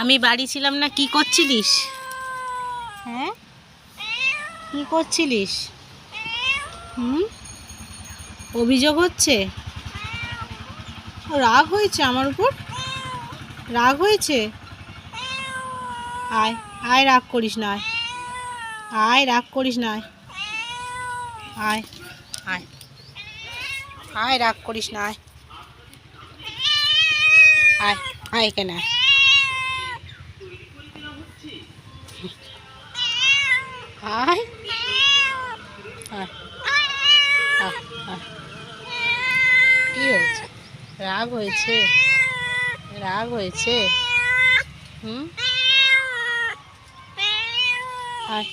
আমি বাড়ি ছিলাম না, কি করছিলিস? হ্যাঁ? কি করছিলিস? হুম? অভিযোগ হচ্ছে? রাগ হয়েছে আমার উপর? রাগ হয়েছে? আয় আয় রাগ করিস না, আয়। রাগ করিস না, আয়। আয় আয়। রাগ করিস না আয় আয় এখানে আয়। Hi. কি হয়েছে? রাগ হয়েছে? রাগ হয়েছে? হুম? আয়